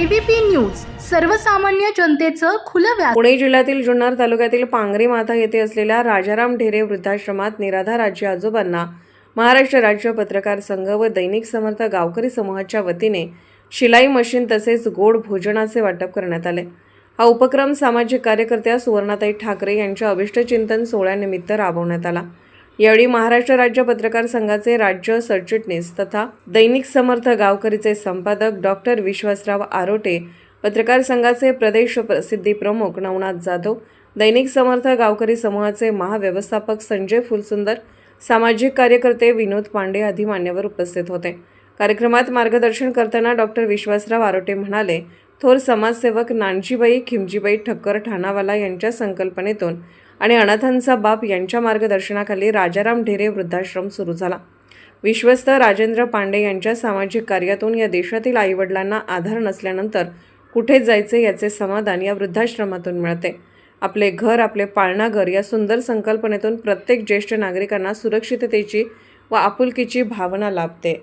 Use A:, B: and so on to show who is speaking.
A: ABP news सर्वसामान्य जनतेचं खुलं व्यास
B: पुणे जिल्ह्यातील जुन्नर तालुक्यातील पांगरी माथा येथे असलेल्या राजाराम ढेरे वृद्धाश्रमात निराधार आजी आजोबांना महाराष्ट्र राज्य पत्रकार संघ व दैनिक समर्थ गावकरी समूहाच्या वतीने शिलाई मशीन तसेच गोड भोजनाचे वाटप करण्यात आले. हा उपक्रम सामाजिक कार्यकर्त्या सुवर्णाताई ठाकरे यांच्या अभिष्टचिंतन सोहळ्यानिमित्त राबवण्यात आला. यावेळी महाराष्ट्र राज्य पत्रकार संघाचे राज्य सरचिटणीस तथा दैनिक समर्थ गावकरीचे संपादक डॉक्टर विश्वासराव आरोटे पत्रकार संघाचे प्रदेश प्रसिद्धी प्रमुख नवनाथ जाधव दैनिक समर्थ गावकरी समूहाचे महाव्यवस्थापक संजय फुलसुंदर सामाजिक कार्यकर्ते विनोद पांडे आदी मान्यवर उपस्थित होते. कार्यक्रमात मार्गदर्शन करताना डॉक्टर विश्वासराव आरोटे म्हणाले थोर समाजसेवक नानजीबाई खिमजीबाई ठक्कर ठाणावाला यांच्या संकल्पनेतून आणि अनाथांचा बाप यांच्या मार्गदर्शनाखाली राजाराम ढेरे वृद्धाश्रम सुरू झाला. विश्वस्त राजेंद्र पांडे यांच्या सामाजिक कार्यातून या देशातील आईवडिलांना आधार नसल्यानंतर कुठे जायचे याचे समाधान या वृद्धाश्रमातून मिळते. आपले घर आपले पाळणाघर या सुंदर संकल्पनेतून प्रत्येक ज्येष्ठ नागरिकांना सुरक्षिततेची व आपुलकीची भावना लाभते.